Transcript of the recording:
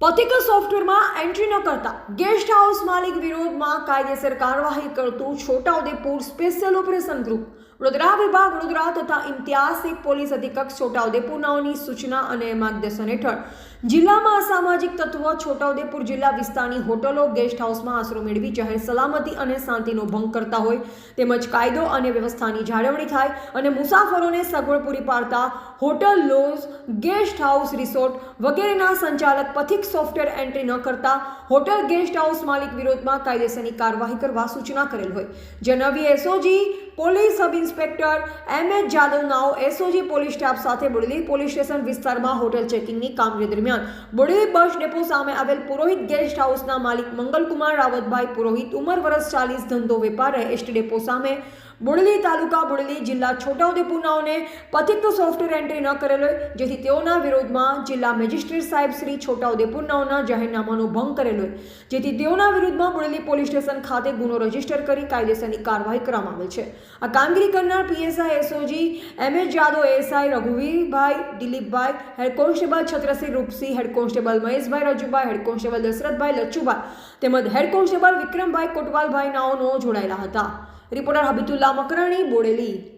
પથિક સોફ્ટવેરમાં એન્ટ્રી ન કરતા ગેસ્ટ હાઉસ માલિક વિરોધમાં કાયદેસર કાર્યવાહી કરતું Chhota Udepur special operation group. Vadodara વિભાગ, વડોદરા તથા ઇમ્તિયાઝ પોલીસ અધિક્ષક છોટાઉદેપુરનાઓની સૂચના અને માર્ગદર્શન હેઠળ. જિલ્લામાં અસામાજિક તત્વો છોટાઉદેપુર જિલ્લા વિસ્તારની હોટલો, ગેસ્ટ હાઉસમાં આશરો મેળવી જાહેર સલામતી અને શાંતિનો ભંગ કરતા હોય. તેમજ કાયદો અને વ્યવસ્થાની જાળવણી થાય અને મુસાફરોને સગવડ પૂરી પાડતા hotel, lodge, guest house, resort વગેરેના સંચાલક પથિક સોફ્ટવેર એન્ટ્રી ન કરતા હોટલ, ગેસ્ટ હાઉસ માલિક વિરોધમાં કાયદેસરની કાર્યવાહી કરવા સૂચના કરેલ હોય. જનવી SOG police sub inspector M H Jadav નાઓ SOG police staff સાથે બોડેલી પોલીસ સ્ટેશન વિસ્તારમાં હોટલ ચેકિંગની કામગીરી દરમિયાન બોડેલી બસ ડેપો સામે આવેલ પુરોહિત ગેસ્ટ હાઉસના માલિક મંગલકુમાર રાવતભાઈ પુરોહિત ઉંમર વર્ષ ચાલીસ ધંધો વેપાર એસટી ડેપો સામે બોડેલી તાલુકા બુડલી જિલ્લા છોટાઉદેપુરનાઓને પથિક સોફ્ટવેર એન્ટ્રી ન કરેલ હોય, જેથી તેઓના વિરોધમાં જિલ્લા મેજિસ્ટ્રેટ સાહેબ શ્રી છોટાઉદેપુરનાઓના જાહેરનામાનો ભંગ કરેલ હોય, જેથી તેઓના વિરુદ્ધમાં બુડલી પોલીસ સ્ટેશન ખાતે ગુનો રજિસ્ટર કરી કાયદેસરની કાર્યવાહી કરવામાં આવેલ છે. આ કામગીરી કરનાર PSI SOG M S Jadav, ASI રઘુવીરભાઈ Dilipbhai, head constable Chhatrasinh Rupsinh, head constable Maheshbhai Rajubhai, head constable Dasharathbhai Lachhubhai તેમજ હેડ કોન્સ્ટેબલ વિક્રમભાઈ કોટવાલભાઈ નાઓનો જોડાયેલા હતા. રિપોર્ટર હબીતુલ્લા મકરાણી બોડેલી.